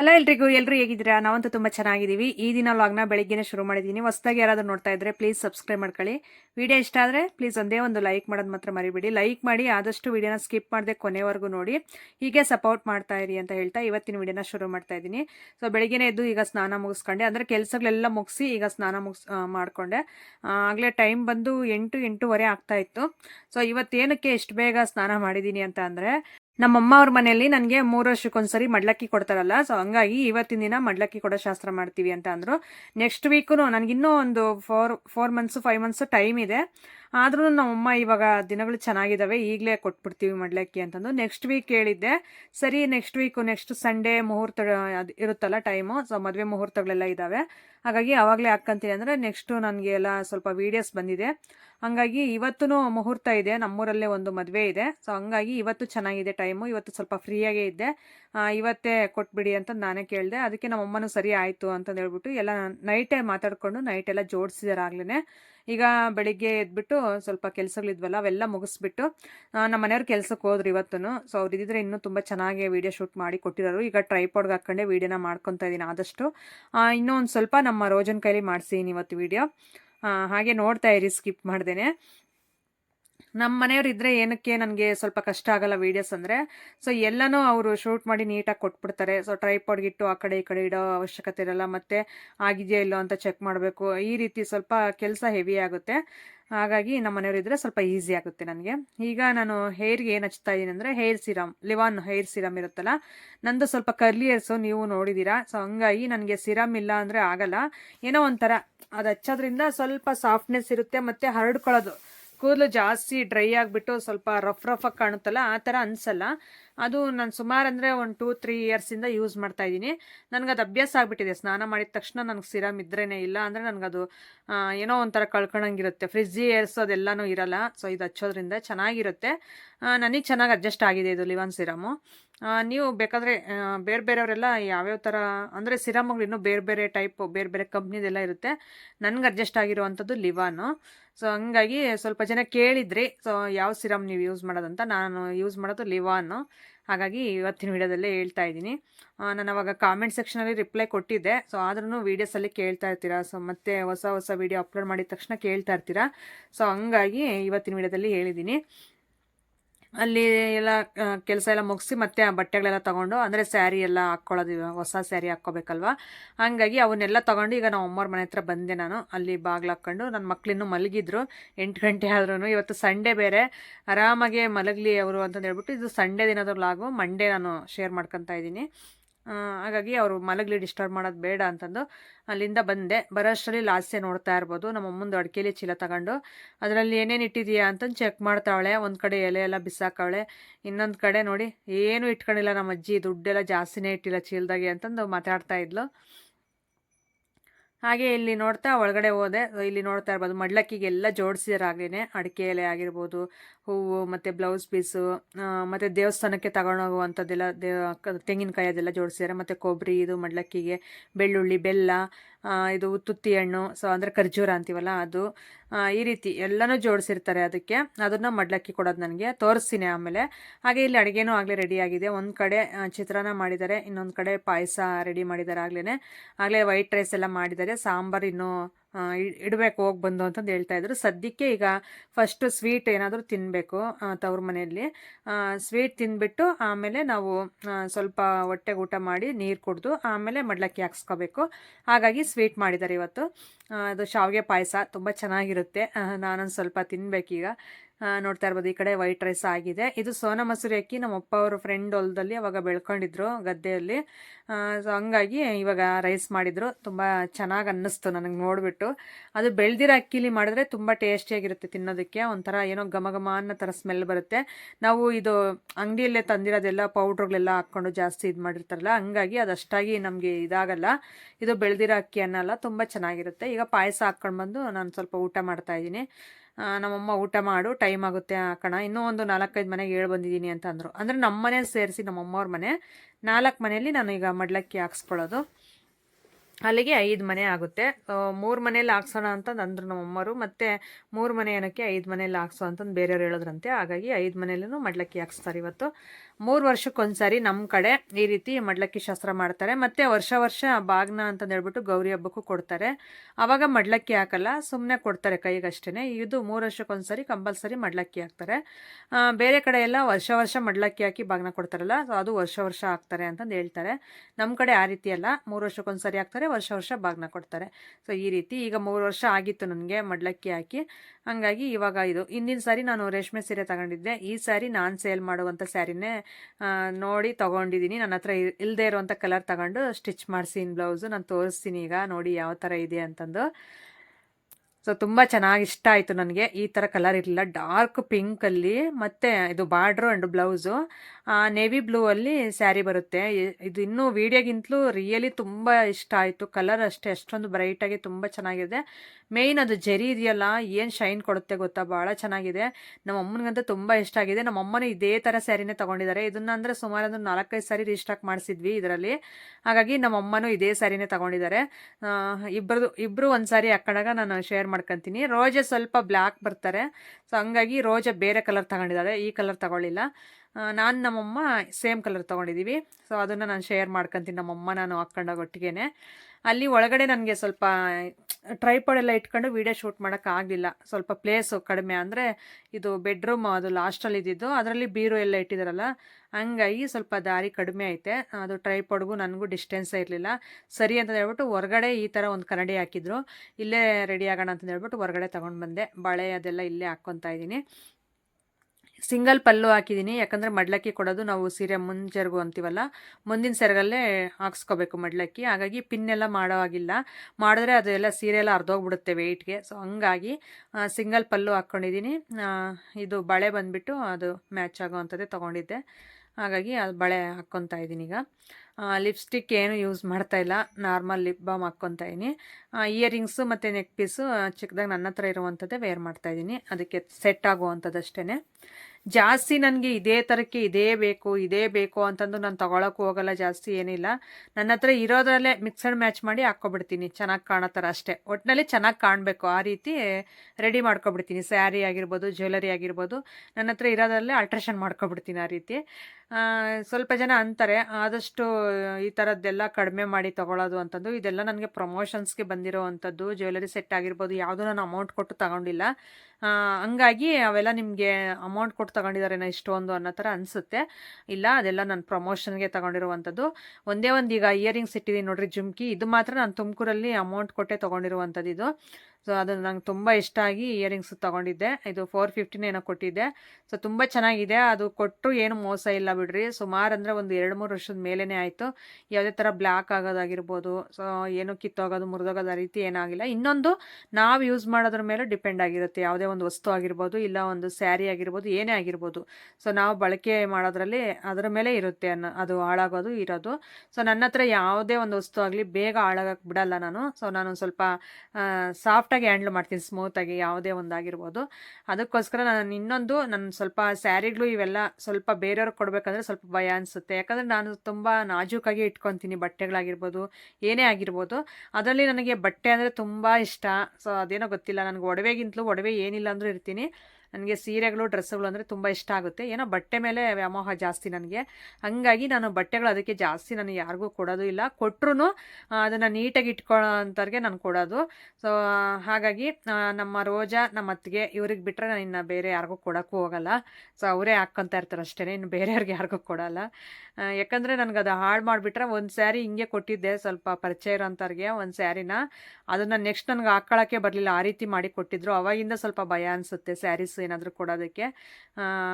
Hello ಎಲ್ರಿಗೂ ಎಲ್ಲರೂ ಹೇಗಿದ್ದೀರಾ? ನಾವಂತೂ ತುಂಬ ಚೆನ್ನಾಗಿದ್ದೀವಿ. ಈ ದಿನ ವ್ಲಾಗ್ನ ಬೆಳಿಗ್ಗೆನೇ ಶುರು ಮಾಡಿದ್ದೀನಿ. ಹೊಸದಾಗಿ ಯಾರಾದರೂ ನೋಡ್ತಾ ಇದ್ರೆ ಪ್ಲೀಸ್ ಸಬ್ಸ್ಕ್ರೈಬ್ ಮಾಡ್ಕೊಳ್ಳಿ. ವಿಡಿಯೋ ಇಷ್ಟ ಆದರೆ ಪ್ಲೀಸ್ ಒಂದೇ ಒಂದು ಲೈಕ್ ಮಾಡೋದು ಮಾತ್ರ ಮರಿಬೇಡಿ. ಲೈಕ್ ಮಾಡಿ ಆದಷ್ಟು ವಿಡಿಯೋನ ಸ್ಕಿಪ್ ಮಾಡದೆ ಕೊನೆವರೆಗೂ ನೋಡಿ. ಹೀಗೆ ಸಪೋರ್ಟ್ ಮಾಡ್ತಾ ಇರಿ ಅಂತ ಹೇಳ್ತಾ ಇವತ್ತಿನ ವಿಡಿಯೋನ ಶುರು ಮಾಡ್ತಾ ಇದ್ದೀನಿ. ಸೊ ಬೆಳಿಗ್ಗೆನೇ ಎದ್ದು ಈಗ ಸ್ನಾನ ಮುಗಿಸ್ಕೊಂಡೆ. ಅಂದರೆ ಕೆಲಸಗಳೆಲ್ಲ ಮುಗಿಸಿ ಈಗ ಸ್ನಾನ ಮುಗಿಸ್ ಮಾಡಿಕೊಂಡೆ. ಆಗಲೇ ಟೈಮ್ ಬಂದು ಎಂಟು, ಎಂಟೂವರೆ ಆಗ್ತಾ ಇತ್ತು. ಸೊ ಇವತ್ತೇನಕ್ಕೆ ಎಷ್ಟು ಬೇಗ ಸ್ನಾನ ಮಾಡಿದ್ದೀನಿ ಅಂತ ಅಂದರೆ ನಮ್ಮಮ್ಮ ಅವ್ರ ಮನೆಯಲ್ಲಿ ನನಗೆ ಮೂರು ವರ್ಷಕ್ಕೊಂದ್ಸರಿ ಮಡ್ಲಕ್ಕಿ ಕೊಡ್ತಾರಲ್ಲ ಸೊ ಹಂಗಾಗಿ ಇವತ್ತಿನ ದಿನ ಮಡ್ಲಕ್ಕಿ ಕೊಡೋ ಶಾಸ್ತ್ರ ಮಾಡ್ತೀವಿ ಅಂತ ಅಂದರು. ನೆಕ್ಸ್ಟ್ ವೀಕು ನನಗಿನ್ನೂ ಒಂದು four four months five months time ಇದೆ. ಆದ್ರೂ ನಮ್ಮಮ್ಮ ಇವಾಗ ದಿನಗಳು ಚೆನ್ನಾಗಿದ್ದಾವೆ ಈಗಲೇ ಕೊಟ್ಬಿಡ್ತೀವಿ ಮಡ್ಲಕ್ಕಿ ಅಂತಂದು. ನೆಕ್ಸ್ಟ್ ವೀಕ್ ಹೇಳಿದ್ದೆ. ಸರಿ ನೆಕ್ಸ್ಟ್ ವೀಕು ನೆಕ್ಸ್ಟ್ ಸಂಡೇ ಮುಹೂರ್ತ, ಅದು ಇರುತ್ತಲ್ಲ ಟೈಮು ಸೊ ಮದುವೆ ಮುಹೂರ್ತಗಳೆಲ್ಲ ಇದ್ದಾವೆ ಹಾಗಾಗಿ ಆವಾಗಲೇ ಹಾಕ್ಕಂತೀನಿ ಅಂದರೆ ನೆಕ್ಸ್ಟು ನನಗೆ ಎಲ್ಲ ಸ್ವಲ್ಪ ವೀಡಿಯೋಸ್ ಬಂದಿದೆ. ಹಂಗಾಗಿ ಇವತ್ತು ಮುಹೂರ್ತ ಇದೆ. ನಮ್ಮೂರಲ್ಲೇ ಒಂದು ಮದುವೆ ಇದೆ. ಸೊ ಹಂಗಾಗಿ ಇವತ್ತು ಚೆನ್ನಾಗಿದೆ ಟೈಮು ಇವತ್ತು ಸ್ವಲ್ಪ ಫ್ರೀಯಾಗೇ ಇದ್ದೆ. ಇವತ್ತೇ ಕೊಟ್ಬಿಡಿ ಅಂತ ನಾನೇ ಕೇಳಿದೆ. ಅದಕ್ಕೆ ನಮ್ಮಮ್ಮನೂ ಸರಿ ಆಯಿತು ಅಂತ ಹೇಳ್ಬಿಟ್ಟು ಎಲ್ಲ ನೈಟೇ ಮಾತಾಡಿಕೊಂಡು ನೈಟೆಲ್ಲ ಜೋಡಿಸಿದಾರಾಗ್ಲೇ ಈಗ ಬೆಳಿಗ್ಗೆ ಎದ್ಬಿಟ್ಟು ಸ್ವಲ್ಪ ಕೆಲಸಗಳಿದ್ವಲ್ಲ, ಅವೆಲ್ಲ ಮುಗಿಸ್ಬಿಟ್ಟು ನಮ್ಮ ಮನೆಯವ್ರು ಕೆಲ್ಸಕ್ಕೆ ಹೋದ್ರು ಇವತ್ತು ಸೊ ಅವ್ರು ಇದ್ದಿದ್ರೆ ಇನ್ನೂ ತುಂಬ ಚೆನ್ನಾಗಿ ವೀಡಿಯೋ ಶೂಟ್ ಮಾಡಿ ಕೊಟ್ಟಿರೋರು. ಈಗ ಟ್ರೈಪಾಡ್ಗೆ ಹಾಕ್ಕೊಂಡೆ ವೀಡಿಯೋನ ಮಾಡ್ಕೊತ ಇದ್ದೀನಿ ಆದಷ್ಟು. ಇನ್ನೂ ಒಂದು ಸ್ವಲ್ಪ ನಮ್ಮ ರೋಜನ್ ಕೈಲಿ ಮಾಡಿಸಿದ್ದೀನಿ ಇವತ್ತು ವೀಡಿಯೋ ಹಾಗೆ ನೋಡ್ತಾ ಇರಿ ಸ್ಕಿಪ್ ಮಾಡ್ದೇನೆ. ನಮ್ಮ ಮನೆಯವ್ರು ಇದ್ದರೆ ಏನಕ್ಕೆ ನನಗೆ ಸ್ವಲ್ಪ ಕಷ್ಟ ಆಗಲ್ಲ ವೀಡಿಯೋಸ್ ಅಂದರೆ. ಸೊ ಎಲ್ಲನೂ ಅವರು ಶೂಟ್ ಮಾಡಿ ನೀಟಾಗಿ ಕೊಟ್ಬಿಡ್ತಾರೆ. ಸೊ ಟ್ರೈಪಾಡ್ಗಿಟ್ಟು ಆ ಕಡೆ ಈ ಕಡೆ ಇಡೋ ಅವಶ್ಯಕತೆ ಇರಲ್ಲ. ಮತ್ತು ಆಗಿದೆಯಾ ಇಲ್ಲೋ ಅಂತ ಚೆಕ್ ಮಾಡಬೇಕು. ಈ ರೀತಿ ಸ್ವಲ್ಪ ಕೆಲಸ ಹೆವಿ ಆಗುತ್ತೆ. ಹಾಗಾಗಿ ನಮ್ಮ ಮನೆಯವ್ರು ಇದ್ದರೆ ಸ್ವಲ್ಪ ಈಸಿ ಆಗುತ್ತೆ ನನಗೆ. ಈಗ ನಾನು ಹೇರ್ಗೆ ಏನು ಹಚ್ತಾ ಇದ್ದೀನಿ ಅಂದರೆ hair serum Livon hair serum ಇರುತ್ತಲ್ಲ, ನಂದು ಸ್ವಲ್ಪ ಕರ್ಲಿ ಹೇರ್ಸು ನೀವು ನೋಡಿದ್ದೀರಾ ಸೊ ಹಂಗಾಗಿ ನನಗೆ ಸಿರಮ್ ಇಲ್ಲ ಅಂದರೆ ಆಗಲ್ಲ. ಏನೋ ಒಂಥರ. ಅದು ಹಚ್ಚೋದ್ರಿಂದ ಸ್ವಲ್ಪ ಸಾಫ್ಟ್ನೆಸ್ ಇರುತ್ತೆ, ಮತ್ತು ಹರಡ್ಕೊಳ್ಳೋದು. ಕೂದಲು ಜಾಸ್ತಿ ಡ್ರೈ ಆಗಿಬಿಟ್ಟು ಸ್ವಲ್ಪ ರಫ್ ರಫ್ ಆಗಿ ಕಾಣುತ್ತಲ್ಲ, ಆ ಥರ ಅನಿಸಲ್ಲ. ಅದು ನಾನು ಸುಮಾರು ಅಂದರೆ ಒಂದು ಟೂ, ತ್ರೀ ಇಯರ್ಸಿಂದ ಯೂಸ್ ಮಾಡ್ತಾ ಇದ್ದೀನಿ. ಅದು ಅಭ್ಯಾಸ ಆಗಿಬಿಟ್ಟಿದೆ. ಸ್ನಾನ ಮಾಡಿದ ತಕ್ಷಣ ನನಗೆ ಸಿರಮ್ ಇದ್ರೇ ಇಲ್ಲ ಅಂದರೆ ನನಗದು ಏನೋ ಒಂಥರ ಕಳ್ಕೊಳಂಗಿರುತ್ತೆ ಫ್ರಿಜ್ಜಿ ಏರ್ಸ್ ಅದೆಲ್ಲನೂ ಇರಲ್ಲ. ಸೊ ಇದು ಹಚ್ಚೋದ್ರಿಂದ ಚೆನ್ನಾಗಿರುತ್ತೆ. ನನಗೆ ಚೆನ್ನಾಗಿ ಅಡ್ಜಸ್ಟ್ ಆಗಿದೆ ಇದು ಲಿವನ್ ಸಿರಮು. ನೀವು ಬೇಕಾದರೆ ಬೇರೆ ಬೇರೆಯವರೆಲ್ಲ ಯಾವ್ಯಾವ ಥರ, ಅಂದರೆ ಸಿರಮ್ಗಳು ಇನ್ನೂ ಬೇರೆ ಬೇರೆ ಟೈಪು ಬೇರೆ ಬೇರೆ ಕಂಪ್ನಿದೆಲ್ಲ ಇರುತ್ತೆ. ನನಗೆ ಅಡ್ಜಸ್ಟ್ ಆಗಿರುವಂಥದ್ದು ಲಿವಾನು ಸೊ ಹಂಗಾಗಿ ಸ್ವಲ್ಪ ಜನ ಕೇಳಿದ್ರಿ ಸೊ ಯಾವ ಸಿರಮ್ ನೀವು ಯೂಸ್ ಮಾಡೋದಂತ ನಾನು ಯೂಸ್ ಮಾಡೋದು ಲಿವಾನು ಹಾಗಾಗಿ ಇವತ್ತಿನ ವಿಡಿಯೋದಲ್ಲೇ ಹೇಳ್ತಾ ಇದ್ದೀನಿ. ನಾನು ಅವಾಗ ಕಾಮೆಂಟ್ ಸೆಕ್ಷನಲ್ಲಿ ರಿಪ್ಲೈ ಕೊಟ್ಟಿದ್ದೆ. ಸೊ ಆದ್ರೂ ವೀಡಿಯೋಸಲ್ಲಿ ಕೇಳ್ತಾ ಇರ್ತೀರಾ? ಸೊ ಮತ್ತೆ ಹೊಸ ಹೊಸ ವೀಡಿಯೋ ಅಪ್ಲೋಡ್ ಮಾಡಿದ ತಕ್ಷಣ ಕೇಳ್ತಾ ಇರ್ತೀರಾ? ಸೊ ಹಂಗಾಗಿ ಇವತ್ತಿನ ವಿಡಿಯೋದಲ್ಲಿ ಹೇಳಿದ್ದೀನಿ. ಅಲ್ಲಿ ಎಲ್ಲ ಕೆಲಸ ಎಲ್ಲ ಮುಗಿಸಿ ಮತ್ತೆ ಆ ಬಟ್ಟೆಗಳೆಲ್ಲ ತೊಗೊಂಡು, ಅಂದರೆ ಸ್ಯಾರಿ ಎಲ್ಲ ಹಾಕ್ಕೊಳ್ಳೋದು ಹೊಸ ಸ್ಯಾರಿ ಹಾಕ್ಕೋಬೇಕಲ್ವ? ಹಾಗಾಗಿ ಅವನ್ನೆಲ್ಲ ತೊಗೊಂಡು ಈಗ ನಾವು ಅಮ್ಮವ್ರ ಮನೆ ಹತ್ರ ಬಂದೆ ನಾನು. ಅಲ್ಲಿ ಬಾಗ್ಲು ಹಾಕ್ಕೊಂಡು ನನ್ನ ಮಕ್ಳಿನ್ನೂ ಮಲಗಿದ್ರು. ಎಂಟು ಗಂಟೆ ಆದ್ರೂ ಇವತ್ತು ಸಂಡೇ ಬೇರೆ. ಆರಾಮಾಗೆ ಮಲಗಲಿ ಅವರು ಅಂತಂದು ಹೇಳ್ಬಿಟ್ಟು, ಇದು ಸಂಡೇ ದಿನದ ಲಾಗು ಮಂಡೇ ನಾನು ಶೇರ್ ಮಾಡ್ಕೊತಾ ಇದ್ದೀನಿ. ಹಾಗಾಗಿ ಅವರು ಮಲಗಲಿ ಡಿಸ್ಟರ್ಬ್ ಮಾಡೋದು ಬೇಡ ಅಂತಂದು ಅಲ್ಲಿಂದ ಬಂದೆ. ಬರೋಷ್ಟರಲ್ಲಿ ಲಾಸ್ಟೇ ನೋಡ್ತಾ ಇರ್ಬೋದು. ನಮ್ಮ ಅಮ್ಮಂದು ಅಡಿಕೆಲಿ ಚೀಲ ತಗೊಂಡು ಅದರಲ್ಲಿ ಏನೇನು ಇಟ್ಟಿದೆಯಾ ಅಂತಂದು ಚೆಕ್ ಮಾಡ್ತಾವಳೆ. ಒಂದು ಕಡೆ ಎಲೆ ಎಲ್ಲ ಬಿಸಾಕವಳೆ. ಇನ್ನೊಂದು ಕಡೆ ನೋಡಿ ಏನೂ ಇಟ್ಕೊಂಡಿಲ್ಲ ನಮ್ಮ ಅಜ್ಜಿ. ದುಡ್ಡೆಲ್ಲ ಜಾಸ್ತಿನೇ ಇಟ್ಟಿಲ್ಲ ಚೀಲದಾಗೆ ಅಂತಂದು ಮಾತಾಡ್ತಾ ಇದ್ಲು. ಹಾಗೆ ಇಲ್ಲಿ ನೋಡ್ತಾ ಒಳಗಡೆ ಹೋದೆ. ಇಲ್ಲಿ ನೋಡ್ತಾ ಇರ್ಬೋದು. ಮಡ್ಲಕ್ಕಿಗೆಲ್ಲ ಎಲ್ಲ ಜೋಡಿಸಿದಾರಾಗ್ಲೇ ಅಡಿಕೆ ಎಲೆ ಆಗಿರ್ಬೋದು ಹೂವು, ಮತ್ತು ಬ್ಲೌಸ್ ಪೀಸು ಮತ್ತು ದೇವಸ್ಥಾನಕ್ಕೆ ತಗೊಂಡೋಗುವಂಥದ್ದೆಲ್ಲ ದೇವ ತೆಂಗಿನಕಾಯಿ ಅದೆಲ್ಲ ಜೋಡಿಸಿದ್ದಾರೆ ಮತ್ತು ಕೊಬ್ಬರಿ, ಇದು ಮಡ್ಲಕ್ಕಿಗೆ, ಬೆಳ್ಳುಳ್ಳಿ, ಬೆಲ್ಲ ಇದು ತುತ್ತಿ ಹಣ್ಣು ಸೊ ಅಂದರೆ ಖರ್ಜೂರ ಅಂತೀವಲ್ಲ ಅದು. ಈ ರೀತಿ ಎಲ್ಲನೂ ಜೋಡಿಸಿರ್ತಾರೆ ಅದಕ್ಕೆ. ಅದನ್ನು ಮಡ್ಲಕ್ಕಿ ಕೊಡೋದು ನನಗೆ. ತೋರಿಸ್ತೀನಿ ಆಮೇಲೆ. ಹಾಗೆ ಇಲ್ಲಿ ಅಡುಗೆನೂ ಆಗಲೇ ರೆಡಿಯಾಗಿದೆ ಒಂದು ಕಡೆ ಚಿತ್ರಾನ್ನ ಮಾಡಿದ್ದಾರೆ, ಇನ್ನೊಂದು ಕಡೆ ಪಾಯಸ ರೆಡಿ ಮಾಡಿದ್ದಾರೆ ಆಗಲೇ ಆಗಲೇ ವೈಟ್ ರೈಸ್ ಎಲ್ಲ ಮಾಡಿದ್ದಾರೆ. ಸಾಂಬಾರು ಇನ್ನೂ ಇಡಬೇಕು, ಹೋಗಿ ಬಂದು ಅಂತಂದು ಹೇಳ್ತಾ ಇದ್ರು. ಸದ್ಯಕ್ಕೆ ಈಗ ಫಸ್ಟ್ ಸ್ವೀಟ್ ಏನಾದರೂ ತಿನ್ನಬೇಕು ತವ್ರ ಮನೆಯಲ್ಲಿ. ಸ್ವೀಟ್ ತಿಂದ್ಬಿಟ್ಟು ಆಮೇಲೆ ನಾವು ಸ್ವಲ್ಪ ಹೊಟ್ಟೆಗೆ ಊಟ ಮಾಡಿ ನೀರು ಕುಡಿದು ಆಮೇಲೆ ಮಡ್ಲಕ್ಕಿ ಹಾಕ್ಸ್ಕೋಬೇಕು. ಹಾಗಾಗಿ ಸ್ವೀಟ್ ಮಾಡಿದ್ದಾರೆ ಇವತ್ತು. ಅದು ಶಾವಿಗೆ ಪಾಯಸ ತುಂಬ ಚೆನ್ನಾಗಿರುತ್ತೆ. ನಾನೊಂದು ಸ್ವಲ್ಪ ತಿನ್ಬೇಕೀಗ. ನೋಡ್ತಾ ಇರ್ಬೋದು, ಈ ಕಡೆ ವೈಟ್ ರೈಸ್ ಆಗಿದೆ. ಇದು ಸೋನಾ ಮಸೂರಿ ಅಕ್ಕಿ ನಮ್ಮ ಅಪ್ಪ ಅವರ ಫ್ರೆಂಡ್ ಹೊಲದಲ್ಲಿ ಅವಾಗ ಬೆಳ್ಕೊಂಡಿದ್ರು ಗದ್ದೆಯಲ್ಲಿ. ಸೊ ಹಂಗಾಗಿ ಇವಾಗ ರೈಸ್ ಮಾಡಿದ್ರು. ತುಂಬ ಚೆನ್ನಾಗಿ ಅನ್ನಿಸ್ತು ನನಗೆ ನೋಡಿಬಿಟ್ಟು. ಅದು ಬೆಳೆದಿರೋ ಅಕ್ಕಿಲಿ ಮಾಡಿದ್ರೆ ತುಂಬ ಟೇಸ್ಟಿಯಾಗಿರುತ್ತೆ ತಿನ್ನೋದಕ್ಕೆ. ಒಂಥರ ಏನೋ ಘಮ ಘಮ ಅನ್ನೋ ಥರ ಸ್ಮೆಲ್ ಬರುತ್ತೆ. ನಾವು ಇದು ಅಂಗಡಿಯಲ್ಲೇ ತಂದಿರೋದೆಲ್ಲ ಪೌಡ್ರ್ಗಳೆಲ್ಲ ಹಾಕ್ಕೊಂಡು ಜಾಸ್ತಿ ಇದು ಮಾಡಿರ್ತಾರಲ್ಲ, ಹಂಗಾಗಿ ಅದಷ್ಟಾಗಿ ನಮಗೆ ಇದಾಗಲ್ಲ. ಇದು ಬೆಳೆದಿರೋ ಅಕ್ಕಿ ಅನ್ನಲ್ಲ, ತುಂಬ ಚೆನ್ನಾಗಿರುತ್ತೆ. ಈಗ ಪಾಯಸ ಹಾಕ್ಕೊಂಡು ಬಂದು ನಾನು ಸ್ವಲ್ಪ ಊಟ ಮಾಡ್ತಾ ಇದ್ದೀನಿ. ನಮ್ಮಮ್ಮ ಊಟ ಮಾಡು, ಟೈಮ್ ಆಗುತ್ತೆ, ಹಾಕೋಣ. ಇನ್ನೂ ಒಂದು ನಾಲ್ಕೈದು ಮನೆಗೆ ಹೇಳಿ ಬಂದಿದ್ದೀನಿ ಅಂತ ಅಂದರು. ಅಂದರೆ ನಮ್ಮ ಮನೆ ಸೇರಿಸಿ ನಮ್ಮಮ್ಮವ್ರ ಮನೆ, ನಾಲ್ಕು ಮನೆಯಲ್ಲಿ ನಾನು ಈಗ ಮಡ್ಲಕ್ಕಿ ಹಾಕ್ಸ್ಕೊಳ್ಳೋದು. ಅಲ್ಲಿಗೆ ಐದು ಮನೆ ಆಗುತ್ತೆ. ಮೂರು ಮನೇಲಿ ಹಾಕ್ಸೋಣ ಅಂತಂದು ಅಂದರು ನಮ್ಮಮ್ಮರು ಮತ್ತು ಮೂರು ಮನೆ ಏನಕ್ಕೆ ಐದು ಮನೇಲಿ ಹಾಕ್ಸೋ ಅಂತಂದು ಬೇರೆಯವ್ರು ಹೇಳಿದ್ರಂತೆ. ಹಾಗಾಗಿ ಐದು ಮನೇಲೂ ಮಡ್ಲಕ್ಕಿ ಹಾಕ್ಸ್ತಾರೆ ಇವತ್ತು. ಮೂರು ವರ್ಷಕ್ಕೊಂದ್ಸರಿ ನಮ್ಮ ಕಡೆ ಈ ರೀತಿ ಮಡ್ಲಕ್ಕಿ ಶಾಸ್ತ್ರ ಮಾಡ್ತಾರೆ. ಮತ್ತು ವರ್ಷ ವರ್ಷ ಬಾಗ್ನ ಅಂತ ಹೇಳ್ಬಿಟ್ಟು ಗೌರಿ ಹಬ್ಬಕ್ಕೂ ಕೊಡ್ತಾರೆ. ಆವಾಗ ಮಡ್ಲಕ್ಕಿ ಹಾಕಲ್ಲ ಸುಮ್ಮನೆ ಕೊಡ್ತಾರೆ ಕೈಗಷ್ಟೇ ಇದು ಮೂರು ವರ್ಷಕ್ಕೊಂದ್ಸರಿ ಕಂಪಲ್ಸರಿ ಮಡ್ಲಕ್ಕಿ ಹಾಕ್ತಾರೆ. ಬೇರೆ ಕಡೆ ಎಲ್ಲ ವರ್ಷ ವರ್ಷ ಮಡ್ಲಕ್ಕಿ ಹಾಕಿ ಬಾಗ್ನ ಕೊಡ್ತಾರಲ್ಲ, ಸೊ ಅದು ವರ್ಷ ವರ್ಷ ಹಾಕ್ತಾರೆ ಅಂತಂದು ಹೇಳ್ತಾರೆ. ನಮ್ಮ ಕಡೆ ಆ ರೀತಿ ಅಲ್ಲ, ಮೂರು ವರ್ಷಕ್ಕೊಂದ್ಸರಿ ಹಾಕ್ತಾರೆ, ವರ್ಷ ವರ್ಷ ಬಾಗ್ನ ಕೊಡ್ತಾರೆ. ಸೊ ಈ ರೀತಿ ಈಗ ಮೂರು ವರ್ಷ ಆಗಿತ್ತು ನನಗೆ ಮಡ್ಲಕ್ಕಿ ಹಾಕಿ. ಹಂಗಾಗಿ ಇವಾಗ ಇದು, ಹಿಂದಿನ ಸಾರಿ ನಾನು ರೇಷ್ಮೆ ಸೀರೆ ತಗೊಂಡಿದ್ದೆ. ಈ ಸಾರಿ ನಾನು ಸೇಲ್ ಮಾಡುವಂಥ ಸ್ಯಾರಿನೇ ನೋಡಿ ತೊಗೊಂಡಿದ್ದೀನಿ ನನ್ನ ಹತ್ರ ಇಲ್ಲದೆ ಇರುವಂಥ ಕಲರ್ ತಗೊಂಡು ಸ್ಟಿಚ್ ಮಾಡಿಸಿನ ಬ್ಲೌಸು ನಾನು ತೋರಿಸ್ತೀನಿ ಈಗ. ನೋಡಿ ಯಾವ ಥರ ಇದೆ ಅಂತಂದು. ಸೊ ತುಂಬ ಚೆನ್ನಾಗಿ ಇಷ್ಟ ಆಯಿತು ನನಗೆ. ಈ ಥರ ಕಲರ್ ಇರಲಿಲ್ಲ. ಡಾರ್ಕ್ ಪಿಂಕಲ್ಲಿ ಮತ್ತು ಇದು border and blouse navy blue ಅಲ್ಲಿ ಸ್ಯಾರಿ ಬರುತ್ತೆ. ಇದು ಇನ್ನೂ ವಿಡಿಯೋಗಿಂತಲೂ ರಿಯಲಿ ತುಂಬ ಇಷ್ಟ ಆಯಿತು. ಕಲರ್ ಅಷ್ಟೇ, ಅಷ್ಟೊಂದು ಬ್ರೈಟಾಗಿ ತುಂಬ ಚೆನ್ನಾಗಿದೆ. ಮೇಯ್ನ್ ಅದು ಜರಿ ಇದೆಯಲ್ಲ, ಏನು ಶೈನ್ ಕೊಡುತ್ತೆ ಗೊತ್ತಾ? ಭಾಳ ಚೆನ್ನಾಗಿದೆ. ನಮ್ಮ ಅಮ್ಮನಿಗಂತೂ ತುಂಬ ಇಷ್ಟ ಆಗಿದೆ. ನಮ್ಮ ಅಮ್ಮನೂ ಇದೇ ಥರ ಸ್ಯಾರಿನೇ ತೊಗೊಂಡಿದ್ದಾರೆ. ಇದನ್ನ ಅಂದರೆ ಸುಮಾರು ಒಂದು ನಾಲ್ಕೈದು ಸಾರಿ ರೀಸ್ಟಾಕ್ ಮಾಡಿಸಿದ್ವಿ ಇದರಲ್ಲಿ. ಹಾಗಾಗಿ ನಮ್ಮ ಅಮ್ಮನೂ ಇದೇ ಸ್ಯಾರಿನೇ ತೊಗೊಂಡಿದ್ದಾರೆ. ಇಬ್ಬರದು ಇಬ್ಬರು ಒಂದು ಸಾರಿ ಹಾಕೊಂಡಾಗ ನಾನು ಶೇರ್ ಮಾಡ್ಕೊತೀನಿ. ರೋಜೆ ಸ್ವಲ್ಪ ಬ್ಲ್ಯಾಕ್ ಬರ್ತಾರೆ. ಸೊ ಹಂಗಾಗಿ ರೋಜೆ ಬೇರೆ ಕಲರ್ ತಗೊಂಡಿದ್ದಾರೆ. ಈ ಕಲರ್ ತಗೊಳ್ಳಿಲ್ಲ. ನಾನು ನಮ್ಮಮ್ಮ ಸೇಮ್ ಕಲರ್ ತೊಗೊಂಡಿದ್ದೀವಿ ಸೊ ಅದನ್ನು ನಾನು ಶೇರ್ ಮಾಡ್ಕೊತೀನಿ ನಮ್ಮಮ್ಮ, ನಾನು ಹಾಕ್ಕೊಂಡಾಗ ಒಟ್ಟಿಗೆನೆ. ಅಲ್ಲಿ ಒಳಗಡೆ ನನಗೆ ಸ್ವಲ್ಪ ಟ್ರೈಪಾಡ್ ಎಲ್ಲ ಇಟ್ಕೊಂಡು ವೀಡಿಯೋ ಶೂಟ್ ಮಾಡೋಕ್ಕಾಗಲಿಲ್ಲ ಸ್ವಲ್ಪ ಪ್ಲೇಸು ಕಡಿಮೆ ಅಂದರೆ ಇದು ಬೆಡ್ರೂಮ್ ಅದು ಲಾಸ್ಟಲ್ಲಿ ಇದ್ದಿದ್ದು. ಅದರಲ್ಲಿ ಬೀರು ಎಲ್ಲ ಇಟ್ಟಿದ್ದಾರಲ್ಲ ಹಂಗಾಗಿ ಸ್ವಲ್ಪ ದಾರಿ ಕಡಿಮೆ ಐತೆ. ಅದು ಟ್ರೈಪಾಡ್ಗೂ ನನಗೂ ಡಿಸ್ಟೆನ್ಸೇ ಇರಲಿಲ್ಲ. ಸರಿ ಅಂತ ಹೇಳ್ಬಿಟ್ಟು ಹೊರಗಡೆ ಈ ಥರ ಒಂದು ಕನ್ನಡಿ ಹಾಕಿದ್ರು. ಇಲ್ಲೇ ರೆಡಿ ಆಗೋಣ ಅಂತ ಹೇಳ್ಬಿಟ್ಟು ಹೊರಗಡೆ ತೊಗೊಂಡು ಬಂದೆ. ಬಳೆ ಅದೆಲ್ಲ ಇಲ್ಲೇ ಹಾಕ್ಕೊತಾ ಇದ್ದೀನಿ. ಸಿಂಗಲ್ ಪಲ್ಲು ಹಾಕಿದ್ದೀನಿ. ಯಾಕಂದರೆ ಮಡ್ಲಕ್ಕಿ ಕೊಡೋದು ನಾವು ಸೀರೆ ಮುಂಜೆರ್ಗು ಅಂತೀವಲ್ಲ, ಮುಂದಿನ ಸೆರಗಲ್ಲೇ ಹಾಕ್ಸ್ಕೋಬೇಕು ಮಡ್ಲಕ್ಕಿ. ಹಾಗಾಗಿ ಪಿನ್ನೆಲ್ಲ ಮಾಡೋ ಆಗಿಲ್ಲ ಮಾಡಿದ್ರೆ ಅದೆಲ್ಲ ಸೀರೆ ಎಲ್ಲ ಅರ್ಧೋಗ್ಬಿಡುತ್ತೆ ವೆಯ್ಟ್ಗೆ ಸೊ ಹಂಗಾಗಿ ಸಿಂಗಲ್ ಪಲ್ಲು ಹಾಕ್ಕೊಂಡಿದ್ದೀನಿ. ಇದು ಬಳೆ ಬಂದುಬಿಟ್ಟು ಅದು ಮ್ಯಾಚ್ ಆಗೋವಂಥದ್ದೇ ತೊಗೊಂಡಿದ್ದೆ. ಹಾಗಾಗಿ ಅದು ಬಳೆ ಹಾಕ್ಕೊತಾ ಇದ್ದೀನಿ ಈಗ ಲಿಪ್ಸ್ಟಿಕ್ ಏನು ಯೂಸ್ ಮಾಡ್ತಾ ಇಲ್ಲ. ನಾರ್ಮಲ್ ಲಿಪ್ ಬಾಮ್ ಹಾಕ್ಕೊತಾ ಇದ್ದೀನಿ ಇಯರಿಂಗ್ಸು ಮತ್ತು ನೆಕ್ ಪೀಸು ಚಿಕ್ಕದಾಗಿ ನನ್ನ ಹತ್ರ ಇರುವಂಥದ್ದೇ ವೇರ್ ಮಾಡ್ತಾ ಇದ್ದೀನಿ ಅದಕ್ಕೆ ಸೆಟ್ ಆಗುವಂಥದ್ದು ಅಷ್ಟೇ ಜಾಸ್ತಿ ನನಗೆ ಇದೇ ಥರಕ್ಕೆ ಇದೇ ಬೇಕು ಇದೇ ಬೇಕು ಅಂತಂದು ನಾನು ತೊಗೊಳಕ್ಕೆ ಹೋಗಲ್ಲ, ಜಾಸ್ತಿ ಏನಿಲ್ಲ. ನನ್ನ ಹತ್ರ ಇರೋದ್ರಲ್ಲೇ ಮಿಕ್ಸಡ್ ಮ್ಯಾಚ್ ಮಾಡಿ ಹಾಕ್ಕೊಬಿಡ್ತೀನಿ. ಚೆನ್ನಾಗಿ ಕಾಣೋ ಥರ ಅಷ್ಟೇ. ಒಟ್ಟಿನಲ್ಲಿ ಚೆನ್ನಾಗಿ ಕಾಣಬೇಕು. ಆ ರೀತಿ ರೆಡಿ ಮಾಡ್ಕೊಬಿಡ್ತೀನಿ. ಸ್ಯಾರಿ ಆಗಿರ್ಬೋದು ಜ್ಯುವೆಲರಿ ಆಗಿರ್ಬೋದು. ನನ್ನ ಹತ್ರ ಇರೋದ್ರಲ್ಲೇ ಅಲ್ಟ್ರೇಷನ್ ಮಾಡ್ಕೊಬಿಡ್ತೀನಿ ಆ ರೀತಿ. ಸ್ವಲ್ಪ ಜನ ಅಂತಾರೆ, ಆದಷ್ಟು ಈ ಥರದ್ದೆಲ್ಲ ಕಡಿಮೆ ಮಾಡಿ ತೊಗೊಳೋದು ಅಂತಂದು. ಇದೆಲ್ಲ ನನಗೆ ಪ್ರಮೋಷನ್ಸ್ಗೆ ಬಂದಿರೋ ಅಂಥದ್ದು ಜ್ಯುವೆಲರಿ ಸೆಟ್ ಆಗಿರ್ಬೋದು, ಯಾವುದೂ ನಾನು ಅಮೌಂಟ್ ಕೊಟ್ಟು ತಗೊಂಡಿಲ್ಲ. ಹಂಗಾಗಿ ಅವೆಲ್ಲ ನಿಮಗೆ ಅಮೌಂಟ್ ಕೊಟ್ಟು ತಗೊಂಡಿದ್ದಾರೇನೋ ಇಷ್ಟೊಂದು ಅನ್ನೋ ಥರ ಅನಿಸುತ್ತೆ. ಇಲ್ಲ, ಅದೆಲ್ಲ ನಾನು ಪ್ರಮೋಷನ್ಗೆ ತಗೊಂಡಿರುವಂಥದ್ದು. ಒಂದೇ ಒಂದು ಈಗ ಇಯರಿಂಗ್ಸ್ ಇಟ್ಟಿದ್ದೀನಿ ನೋಡ್ರಿ ಜುಮ್ಕಿ. ಇದು ಮಾತ್ರ ನಾನು ತುಮಕೂರಲ್ಲಿ ಅಮೌಂಟ್ ಕೊಟ್ಟೆ ತೊಗೊಂಡಿರುವಂಥದ್ದು ಇದು. ಸೊ ಅದು ನಂಗೆ ತುಂಬ ಇಷ್ಟ ಆಗಿ ಇಯರಿಂಗ್ಸ್ ತೊಗೊಂಡಿದ್ದೆ. ಇದು ಫೋರ್ ಫಿಫ್ಟಿನ ಏನೋ ಕೊಟ್ಟಿದ್ದೆ. ಸೊ ತುಂಬ ಚೆನ್ನಾಗಿದೆ. ಅದು ಕೊಟ್ಟರು ಏನು ಮೋಸ ಇಲ್ಲ ಬಿಡ್ರಿ. ಸುಮಾರು ಅಂದರೆ ಒಂದು ಎರಡು ಮೂರು ವರ್ಷದ ಮೇಲೇ ಆಯಿತು. ಯಾವುದೇ ಥರ ಬ್ಲ್ಯಾಕ್ ಆಗೋದಾಗಿರ್ಬೋದು ಸೊ ಏನು ಕಿತ್ತೋಗೋದು, ಮುರಿದೋಗೋದು ಆ ರೀತಿ ಏನಾಗಿಲ್ಲ ಇನ್ನೊಂದು, ನಾವು ಯೂಸ್ ಮಾಡೋದ್ರ ಮೇಲೆ ಡಿಪೆಂಡ್ ಆಗಿರುತ್ತೆ. ಯಾವುದೇ ಒಂದು ವಸ್ತು ಆಗಿರ್ಬೋದು, ಇಲ್ಲ ಒಂದು ಸ್ಯಾರಿ ಆಗಿರ್ಬೋದು, ಏನೇ ಆಗಿರ್ಬೋದು. ಸೊ ನಾವು ಬಳಕೆ ಮಾಡೋದ್ರಲ್ಲಿ ಅದರ ಮೇಲೆ ಇರುತ್ತೆ ಅನ್ನೋ, ಅದು ಹಾಳಾಗೋದು, ಇರೋದು. ಸೊ ನನ್ನ ಹತ್ರ ಯಾವುದೇ ಒಂದು ವಸ್ತು ಆಗಲಿ ಬೇಗ ಹಾಳಾಗಕ್ಕೆ ಬಿಡಲ್ಲ ನಾನು. ಸೊ ನಾನು ಸ್ವಲ್ಪ ಸಾಫ್ಟಾಗಿ ಹ್ಯಾಂಡ್ಲ್ ಮಾಡ್ತೀನಿ ಸ್ಮೂತಾಗಿ ಯಾವುದೇ ಒಂದಾಗಿರ್ಬೋದು. ಅದಕ್ಕೋಸ್ಕರ ನಾನು ಇನ್ನೊಂದು ನನ್ನ ಸ್ವಲ್ಪ ಸ್ಯಾರಿಗಳು ಇವೆಲ್ಲ ಸ್ವಲ್ಪ ಬೇರೆಯವ್ರಿಗೆ ಕೊಡಬೇಕಂದ್ರೆ ಸ್ವಲ್ಪ ಭಯ ಅನಿಸುತ್ತೆ. ಯಾಕಂದರೆ ನಾನು ತುಂಬ ನಾಜೂಕಾಗಿ ಇಟ್ಕೊತೀನಿ ಬಟ್ಟೆಗಳಾಗಿರ್ಬೋದು, ಏನೇ ಆಗಿರ್ಬೋದು. ಅದರಲ್ಲಿ ನನಗೆ ಬಟ್ಟೆ ಅಂದರೆ ತುಂಬ ಇಷ್ಟ. ಸೊ, ಅದೇನೋ ಗೊತ್ತಿಲ್ಲ. ನನಗೆ ಒಡವೆಗಿಂತಲೂ ಒಡವೆ ಏನಿಲ್ಲ ಅಂದರೂ ಇರ್ತೀನಿ. ನನಗೆ ಸೀರೆಗಳು, ಡ್ರೆಸ್ಸುಗಳು ಅಂದರೆ ತುಂಬ ಇಷ್ಟ ಆಗುತ್ತೆ. ಏನೋ ಬಟ್ಟೆ ಮೇಲೆ ವ್ಯಾಮೋಹ ಜಾಸ್ತಿ ನನಗೆ. ಹಂಗಾಗಿ ನಾನು ಬಟ್ಟೆಗಳು ಅದಕ್ಕೆ ಜಾಸ್ತಿ ನಾನು ಯಾರಿಗೂ ಕೊಡೋದು ಇಲ್ಲ. ಕೊಟ್ಟರು ಅದನ್ನು ನೀಟಾಗಿ ಇಟ್ಕೊಳ್ಳೋ ಅಂಥವ್ರಿಗೆ ನಾನು ಕೊಡೋದು. ಸೊ ಹಾಗಾಗಿ ನಮ್ಮ ರೋಜಾ, ನಮ್ಮ ಅತ್ತಿಗೆ ಇವ್ರಿಗೆ ಬಿಟ್ಟರೆ ನಾನು ಇನ್ನು ಬೇರೆ ಯಾರಿಗೂ ಕೊಡೋಕ್ಕೂ ಹೋಗಲ್ಲ. ಸೊ ಅವರೇ ಹಾಕ್ಕೊತಾ ಇರ್ತಾರೆ ಅಷ್ಟೇ ಇನ್ನು ಬೇರೆಯವ್ರಿಗೆ ಯಾರಿಗೂ ಕೊಡಲ್ಲ. ಯಾಕಂದರೆ ನನಗೆ ಅದು ಹಾಳು ಮಾಡಿಬಿಟ್ರೆ ಒಂದು ಸ್ಯಾರಿ ಹಿಂಗೆ ಕೊಟ್ಟಿದ್ದೆ ಸ್ವಲ್ಪ ಪರಿಚಯ ಇರೋಂಥವ್ರಿಗೆ ಒಂದು ಸ್ಯಾರಿನ. ಅದನ್ನು ನೆಕ್ಸ್ಟ್ ನನಗೆ ಹಾಕ್ಕೊಳ್ಳೋಕ್ಕೆ ಬರಲಿಲ್ಲ. ಆ ರೀತಿ ಮಾಡಿ ಕೊಟ್ಟಿದ್ರು. ಅವಾಗಿಂದ ಸ್ವಲ್ಪ ಭಯ ಅನಿಸುತ್ತೆ ಸ್ಯಾರೀಸ್ ಏನಾದರೂ ಕೊಡೋದಕ್ಕೆ.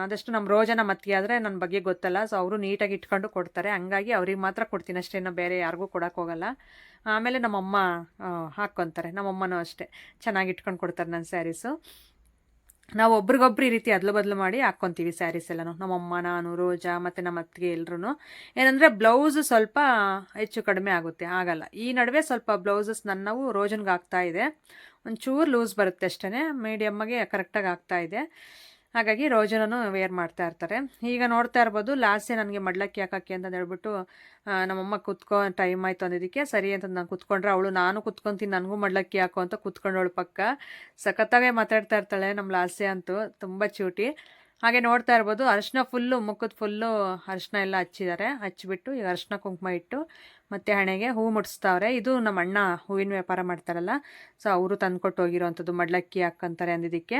ಆದಷ್ಟು ನಮ್ಮ ರೋಜನ ಮತ್ತಿ ಆದರೆ ನನ್ನ ಬಗ್ಗೆ ಗೊತ್ತಲ್ಲ. ಸೊ ಅವರು ನೀಟಾಗಿ ಇಟ್ಕೊಂಡು ಕೊಡ್ತಾರೆ. ಹಂಗಾಗಿ ಅವ್ರಿಗೆ ಮಾತ್ರ ಕೊಡ್ತೀನಿ ಅಷ್ಟೇ. ಇನ್ನು ಬೇರೆ ಯಾರಿಗೂ ಕೊಡೋಕ್ಕೋಗಲ್ಲ ಆಮೇಲೆ ನಮ್ಮಮ್ಮ ಹಾಕ್ಕೊತಾರೆ. ನಮ್ಮಮ್ಮನೂ ಅಷ್ಟೇ. ಚೆನ್ನಾಗಿ ಇಟ್ಕೊಂಡು ಕೊಡ್ತಾರೆ ನನ್ನ ಸ್ಯಾರೀಸು. ನಾವು ಒಬ್ರಿಗೊಬ್ರು ಈ ರೀತಿ ಅದ್ಲು ಬದಲು ಮಾಡಿ ಹಾಕ್ಕೊತೀವಿ ಸ್ಯಾರೀಸ್ ಎಲ್ಲನೂ. ನಮ್ಮಮ್ಮ, ನಾನು, ರೋಜಾ ಮತ್ತು ನಮ್ಮ ಅತ್ತಿಗೆ ಎಲ್ರೂ ಏನಂದರೆ ಬ್ಲೌಸ್ ಸ್ವಲ್ಪ ಹೆಚ್ಚು ಕಡಿಮೆ ಆಗುತ್ತೆ. ಆಗಲ್ಲ. ಈ ನಡುವೆ ಸ್ವಲ್ಪ ಬ್ಲೌಸಸ್ ನನ್ನವು ರೋಜನ್ಗೆ ಆಗ್ತಾ ಇದೆ. ಒಂಚೂರು ಲೂಸ್ ಬರುತ್ತೆ ಅಷ್ಟೇ ಮೀಡಿಯಮ್ಮಾಗೆ ಕರೆಕ್ಟಾಗಿ ಆಗ್ತಾ ಇದೆ. ಹಾಗಾಗಿ ರೋಜನೂ ವೇರ್ ಮಾಡ್ತಾ ಇರ್ತಾರೆ. ಈಗ ನೋಡ್ತಾ ಇರ್ಬೋದು ಲಾಸ್ಟೇ ನನಗೆ ಮಡ್ಲಕ್ಕಿ ಹಾಕಕ್ಕೆ ಅಂತ ಹೇಳ್ಬಿಟ್ಟು ನಮ್ಮಮ್ಮ ಕುತ್ಕೊ ಟೈಮ್ ಆಯಿತು ಅಂದಿದ್ದಕ್ಕೆ, ಸರಿ ಅಂತ ನಾನು ಕುತ್ಕೊಂಡ್ರೆ ಅವಳು ನಾನು ಕುತ್ಕೊತೀನಿ, ನನಗೂ ಮಡ್ಲಕ್ಕಿ ಹಾಕೋ ಅಂತ ಕುತ್ಕೊಂಡವಳು ಪಕ್ಕ. ಸಖತ್ತಾಗೆ ಮಾತಾಡ್ತಾ ಇರ್ತಾಳೆ ನಮ್ಮ ಲಾಸ್ಯ ಅಂತೂ, ತುಂಬ ಚೂಟಿ. ಹಾಗೆ ನೋಡ್ತಾ ಇರ್ಬೋದು, ಅರಿಶಿನ ಫುಲ್ಲು ಮುಖದ ಫುಲ್ಲು ಅರಿಶಿನ ಎಲ್ಲ ಹಚ್ಚಿದ್ದಾರೆ. ಹಚ್ಚಿಬಿಟ್ಟು ಈಗ ಅರಿಶಿನ ಕುಂಕುಮ ಇಟ್ಟು ಮತ್ತು ಹಣೆಗೆ ಹೂ ಮುಡಿಸ್ತಾವ್ರೆ ಇದು ನಮ್ಮ ಅಣ್ಣ ಹೂವಿನ ವ್ಯಾಪಾರ ಮಾಡ್ತಾರಲ್ಲ. ಸೊ ಅವರು ತಂದುಕೊಟ್ಟು ಹೋಗಿರೋವಂಥದ್ದು ಮಡ್ಲಕ್ಕಿ ಹಾಕ್ಕಂತಾರೆ ಅಂದಿದ್ದಕ್ಕೆ.